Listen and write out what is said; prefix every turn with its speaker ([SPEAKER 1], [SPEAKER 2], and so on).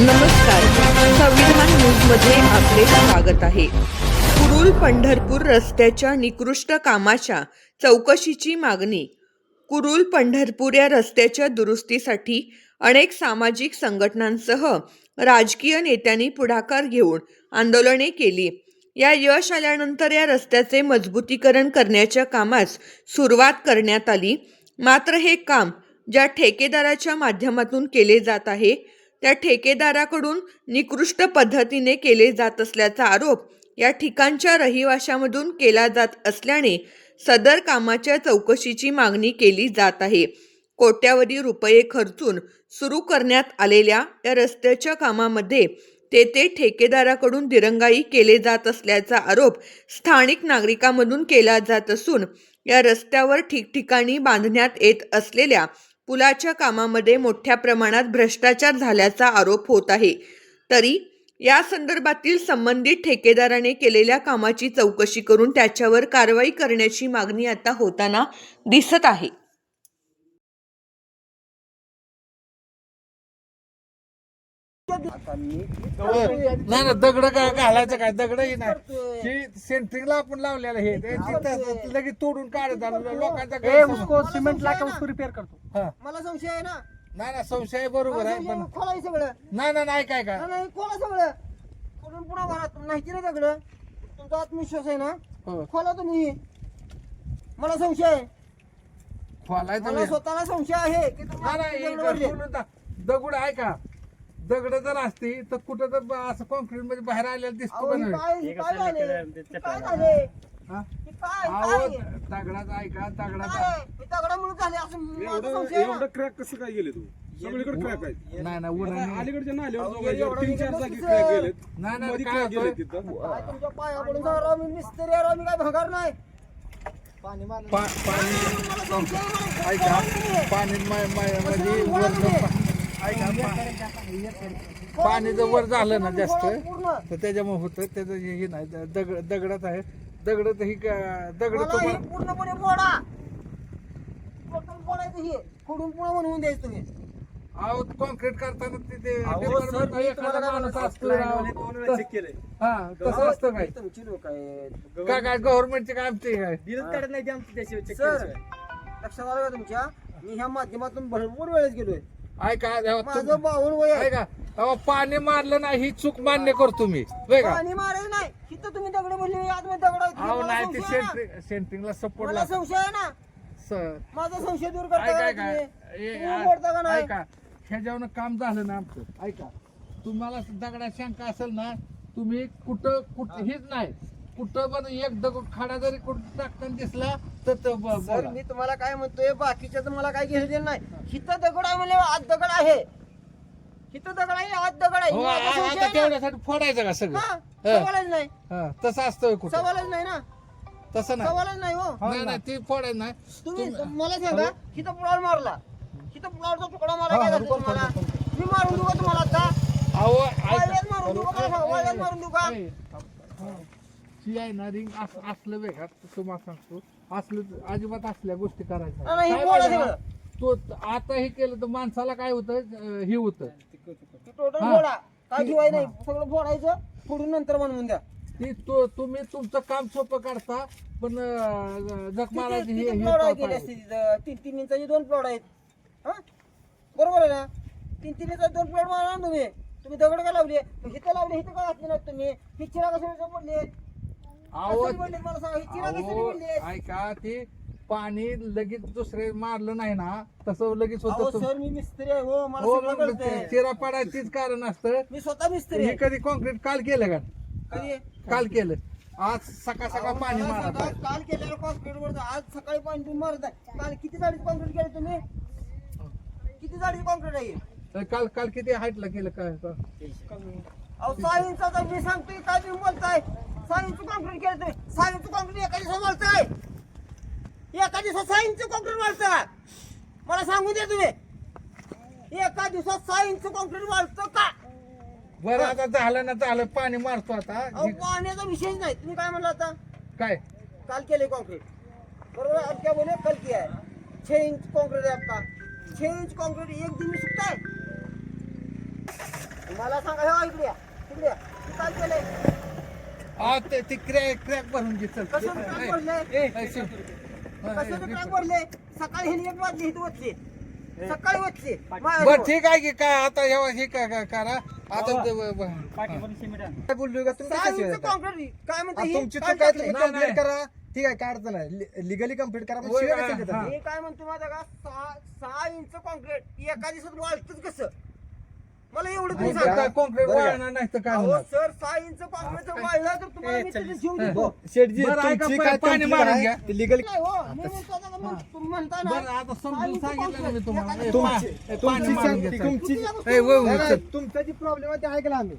[SPEAKER 1] नमस्कार. संविधान न्यूजमध्ये आपले स्वागत आहे. कुरुल पंढरपूर रस्त्याच्या निकृष्ट कामाच्या चौकशीची मागणी. कुरुल पंढरपूर या रस्त्याच्या दुरुस्तीसाठी अनेक सामाजिक संघटनांसह राजकीय नेत्यांनी पुढाकार घेऊन आंदोलने केली. या यश आल्यानंतर या रस्त्याचे मजबूतीकरण करण्याच्या कामास सुरुवात करण्यात आली. मात्र हे काम ज्या ठेकेदाराच्या माध्यमातून केले जात आहे त्या ठेकेदाराकडून निकृष्ट पद्धतीने केले जात असल्याचा आरोप या ठिकाणच्या रहिवाशामधून केला जात असल्याने सदर कामाच्या चौकशीची मागणी केली जात आहे. कोट्यावधी रुपये खर्चून सुरू करण्यात आलेल्या या रस्त्याच्या कामामध्ये तेथे ठेकेदाराकडून दिरंगाई केले जात असल्याचा आरोप स्थानिक नागरिकांमधून केला जात असून या रस्त्यावर ठिकठिकाणी बांधण्यात येत असलेल्या पुलाच्या कामामध्ये मोठ्या प्रमाणात भ्रष्टाचार झाल्याचा आरोप होत आहे. तरी या संदर्भातील संबंधित ठेकेदाराने केलेल्या कामाची चौकशी करून त्याच्यावर कारवाई करण्याची मागणी आता होताना दिसत आहे.
[SPEAKER 2] नाही ना दगड काय घालायचं काय? दगडही नाही. ही सेंटरिंगला आपण लावलेलं हे ते तिथं लगेच तोडून काढत आलं. लोकांचा
[SPEAKER 3] ए
[SPEAKER 2] गैरसमज.
[SPEAKER 3] उसको सिमेंट ला के उसको रिपेयर कर दो
[SPEAKER 2] हा.
[SPEAKER 4] मला संशय आहे ना.
[SPEAKER 2] नाही ना संशय बरोबर आहे पण
[SPEAKER 4] खोला हे सगळं.
[SPEAKER 2] नाही ना नाही काय काय
[SPEAKER 4] नाही, नाही खोला सगळं. खोलून पुन्हा भरा माहिती नाही सगळं तुमचा आत्मविश्वास आहे ना?
[SPEAKER 2] हो.
[SPEAKER 4] खोला तुम्ही. मला संशय आहे.
[SPEAKER 2] खोलायचं
[SPEAKER 4] मला
[SPEAKER 2] नाही.
[SPEAKER 4] स्वतःला संशय आहे की तुम्ही
[SPEAKER 2] नाही, नाही,
[SPEAKER 4] दगड
[SPEAKER 2] इकडं दगड आहे का? दगड जर असती तर कुठं तर असं कॉन्क्रीटमध्ये बाहेर आलेलं दिसतो
[SPEAKER 4] काय
[SPEAKER 2] दगडाचा आहे का दगडाचा?
[SPEAKER 4] हे
[SPEAKER 5] एवढं
[SPEAKER 4] ना.
[SPEAKER 5] क्रॅक कसं काय गेले तू? सगळीकडे क्रॅक आहे
[SPEAKER 2] नाही ना उन्हाने
[SPEAKER 5] अलीकडच्या नाल्यावर
[SPEAKER 4] अहो,
[SPEAKER 5] बघायचं,
[SPEAKER 4] एवढं
[SPEAKER 5] तीन चार
[SPEAKER 4] निघत
[SPEAKER 5] जागी
[SPEAKER 4] कसं?
[SPEAKER 5] क्रॅक गेलेत.
[SPEAKER 2] नाही
[SPEAKER 5] मध्ये
[SPEAKER 2] काय
[SPEAKER 5] क्रॅक गेले? तिथं?
[SPEAKER 4] पाणी मारलं.
[SPEAKER 2] पा- पाणी ऐका. पाणी मा- मा- म्हणजे? ऐका पा- पाणी जर वर झालं ना जास्त तर त्याच्यामुळे होतं त्याचं हे हे नाही दगड दगडात आहे. दगड तर ही दगड
[SPEAKER 4] हे पूर्णपणे फोडा टोटल फोडायचं हे. फोडून पुन्हा बनवून द्यायचं तुम्ही.
[SPEAKER 2] अहो कॉन्क्रीट करताना तिथे
[SPEAKER 4] काय.
[SPEAKER 2] तस- हा असतं काय
[SPEAKER 4] तुमची लोक आहेत.
[SPEAKER 2] काय काय गव्हर्नमेंटचे काय आमचे काय
[SPEAKER 4] काढत नाही सर लक्षात आलं का तुमच्या? मी ह्या माध्यमातून भरपूर वेळेस गेलोय.
[SPEAKER 2] ऐका जेव्हा
[SPEAKER 4] माझं बावन्न वय आहे.
[SPEAKER 2] ऐका तेव्हा पाणी मारलं नाही ही चूक मान्य करतो मी. होय का?
[SPEAKER 4] पाणी मारायचं नाही. तिथं तुम्ही दगड बोलले आतमध्ये दगड आहेत.
[SPEAKER 2] अहो
[SPEAKER 4] मला
[SPEAKER 2] नाही ते
[SPEAKER 4] संशय आहे ना.
[SPEAKER 2] सेंट्रिंग सेंट्रिंगला सपोर्ट
[SPEAKER 4] मला संशय आहे ना?
[SPEAKER 2] सर
[SPEAKER 4] माझा संशय दूर
[SPEAKER 2] ऐका
[SPEAKER 4] करता
[SPEAKER 2] ऐका.
[SPEAKER 4] तुम्ही
[SPEAKER 2] ए,
[SPEAKER 4] तुम्ही
[SPEAKER 2] आ-
[SPEAKER 4] का नाही?
[SPEAKER 2] ऐका. ह्याच्यावर काम झालं ना आमचं. ऐका. तुम्हाला दगडात शंका असेल ना तुम्ही कुठं कुठं हेच नाही. कुठं पण एक दगड खाडा जरी कुठं टाकताना दिसला तर तो ब-
[SPEAKER 4] सर
[SPEAKER 2] बोला.
[SPEAKER 4] मी तुम्हाला काय म्हणतोय बाकीच्या तर मला काय घेणं देणं नाही. हिथं दगड आहे म्हणजे आत दगड आहे. हिथं दगड आहे आत दगड आहे.
[SPEAKER 2] हो,
[SPEAKER 4] माझा
[SPEAKER 2] आ-
[SPEAKER 4] संशय
[SPEAKER 2] आता
[SPEAKER 4] आहे ना.
[SPEAKER 2] तेवढ्यासाठी फोडायचं का सगळं?
[SPEAKER 4] हा,
[SPEAKER 2] हा.
[SPEAKER 4] सवालच नाही.
[SPEAKER 2] हा, तसं असतं कुठं.
[SPEAKER 4] सवालच नाही ना.
[SPEAKER 2] तसं नाही.
[SPEAKER 4] सवालच नाही हो.
[SPEAKER 2] नाही नाही ती फोडायचं नाही.
[SPEAKER 4] तुम्ही
[SPEAKER 2] तुम-
[SPEAKER 4] मला सांगा हिथं पुलावर मारला. हिथं पुलावरचा तुकडा मारा काय झालं तुम्हाला मी मारून देऊ का तुम्हाला आता?
[SPEAKER 2] अहो ऐका.
[SPEAKER 4] वाळव्यात मारून देऊ का? मला? वाळव्यात मारून देऊ का?
[SPEAKER 2] ती आहे ना रिंग अस- असलं वेगळा तुम्हाला सांगतो. असलं अजिबात असल्या गोष्टी करायच्या
[SPEAKER 4] नाही, हे
[SPEAKER 2] काय
[SPEAKER 4] बोला
[SPEAKER 2] माहिती
[SPEAKER 4] सगळं.
[SPEAKER 2] का? तो आता हे केलं तर माणसाला काय होतं? अं, हे होतं.
[SPEAKER 4] टोटल
[SPEAKER 2] हा.
[SPEAKER 4] फोडा काय ठेवाय नाही सगळं फोडायचं फोडून नंतर बनवून द्या.
[SPEAKER 2] ती तो तुम्ही तुमचं काम सोपं करता पण अं, जग मारायची हे
[SPEAKER 4] किती
[SPEAKER 2] हे
[SPEAKER 4] प्लॉट
[SPEAKER 2] पाप
[SPEAKER 4] केले
[SPEAKER 2] आहे.
[SPEAKER 4] असते तिथं. तीन तीन इंचाचे दोन प्लॉट आहेत. हा? बरोबर आहे ना? तीन तीन इंचाचे दोन प्लॉट मारा ना तुम्ही. तुम्ही दगड का लावले? इथं लावले इथं का घातले नाहीत तुम्ही? ही चिरा कशाला पडले
[SPEAKER 2] अहो
[SPEAKER 4] कशाला पडलेत मला सांगा ही चिरा कशाला
[SPEAKER 2] अहो,
[SPEAKER 4] पडले
[SPEAKER 2] ऐका ते पाणी लगेच दुसरे मारलं नाही ना तसं लगेच
[SPEAKER 4] अहो
[SPEAKER 2] होतं
[SPEAKER 4] सर मी मिस्त्री आहे हो मला
[SPEAKER 2] हो
[SPEAKER 4] सगळं
[SPEAKER 2] मग
[SPEAKER 4] कळतंय.
[SPEAKER 2] चिरा पडायचीच कारण असतं.
[SPEAKER 4] मी स्वतः मिस्त्री
[SPEAKER 2] हे
[SPEAKER 4] आहे.
[SPEAKER 2] कधी कॉन्क्रीट काल केलं का?
[SPEAKER 4] कधी?
[SPEAKER 2] काल केलं. आज सकाळ सकाळ
[SPEAKER 4] अहो,
[SPEAKER 2] पाणी
[SPEAKER 4] मला
[SPEAKER 2] मारत आहे.
[SPEAKER 4] काल केलेलं कॉन्क्रीट वर आज सकाळी पाणी तुम्ही मारत आहे. काल किती जाडी कॉन्क्रीट केलं तुम्ही? किती जाडी कॉन्क्रीट आहे
[SPEAKER 2] तर काल काल किती हाईटला केलं काय काय?
[SPEAKER 4] अहो सहा इंचाचा मी सांगतोय काय तुम्ही बोलताय? इंच कॉन्क्रीट केलं तुम्ही इंच कॉन्क्रीट एका दिवसात मारताय. एका दिवसात इंच कॉन्क्रीट मारता मला सांगू द्या तुम्ही. एका दिवसात इंच कॉन्क्रीट मारतो का?
[SPEAKER 2] बरं आता झालं ना झालं. पाणी मारतो आता.
[SPEAKER 4] अहो पाण्याचा विषयच नाही. तुम्ही काय म्हणला आता?
[SPEAKER 2] काय?
[SPEAKER 4] काल केले कॉन्क्रीट बरोबर? अब क्या बोले? कल किया है छह इंच कॉन्क्रीट है आपका छह इंच कॉन्क्रीट एक दिन में सूखता है मला सांगा हे इकडे या. इकडे या. हे काय केलंय.
[SPEAKER 2] हा ते ते क्रॅक क्रॅक भरून घे चल.
[SPEAKER 4] कशाचं crack भरलंय?
[SPEAKER 2] ए, ए, शिव. हा, ए,
[SPEAKER 4] कशाचं
[SPEAKER 2] ए,
[SPEAKER 4] ट्रॅक भरले? सकाळी ह्याने एक वाजली इथं वचली सकाळी
[SPEAKER 2] बर ठीक आहे की काय? आता हे हे काय काय करा. आता ते- ब- ब-
[SPEAKER 6] काय का? तुम्ही?
[SPEAKER 4] कॉन्क्रीट काय म्हणते ही?
[SPEAKER 6] तुमची
[SPEAKER 4] काय
[SPEAKER 6] चूक आहे
[SPEAKER 4] टाकलंय?
[SPEAKER 6] तुम्ही
[SPEAKER 2] नाही,
[SPEAKER 6] कंप्लीट
[SPEAKER 2] नाही.
[SPEAKER 6] करा ठीक आहे काय अडचण आहे लिगली कंप्लीट करा पण
[SPEAKER 2] होय,
[SPEAKER 6] शिवाय
[SPEAKER 2] हा? हा.
[SPEAKER 4] काय म्हणतो माझा का? सहा सहा इंच कॉन्क्रीट एका दिवसात वाळतच कसं? मला एवढं तुम्ही
[SPEAKER 2] आता
[SPEAKER 4] सांगा.
[SPEAKER 2] काय कॉन्क्रीट? वाळणार नाही तर काय
[SPEAKER 4] अहो
[SPEAKER 2] होणार?
[SPEAKER 4] सर सहा इंच जर वाळलं तर तुम्हाला मी तिथे जीव देतो.
[SPEAKER 6] हो,
[SPEAKER 2] बरं, ऐका,
[SPEAKER 6] तुमची काय
[SPEAKER 2] पाणी मारून घ्या.
[SPEAKER 6] ते लिगली
[SPEAKER 4] हो मी म्हणतो आता का मग तुम्ही म्हणता ना
[SPEAKER 2] बरं आता
[SPEAKER 4] सहा
[SPEAKER 2] समजून सांगितलं ना मी
[SPEAKER 4] concrete
[SPEAKER 2] तुम्हाला.
[SPEAKER 4] एका
[SPEAKER 2] ए,
[SPEAKER 4] दिवसात
[SPEAKER 2] पा-
[SPEAKER 6] तुमची
[SPEAKER 2] ए, पाणी मारून
[SPEAKER 6] तुमची
[SPEAKER 2] घे, चल.
[SPEAKER 6] तुमची
[SPEAKER 4] चुकीच्या गोष्टी
[SPEAKER 2] ए, वळ, वळ,
[SPEAKER 6] नाही,
[SPEAKER 2] चल.
[SPEAKER 6] नाही, तुमचा जी प्रॉब्लेम आहे ते ऐकला आम्ही.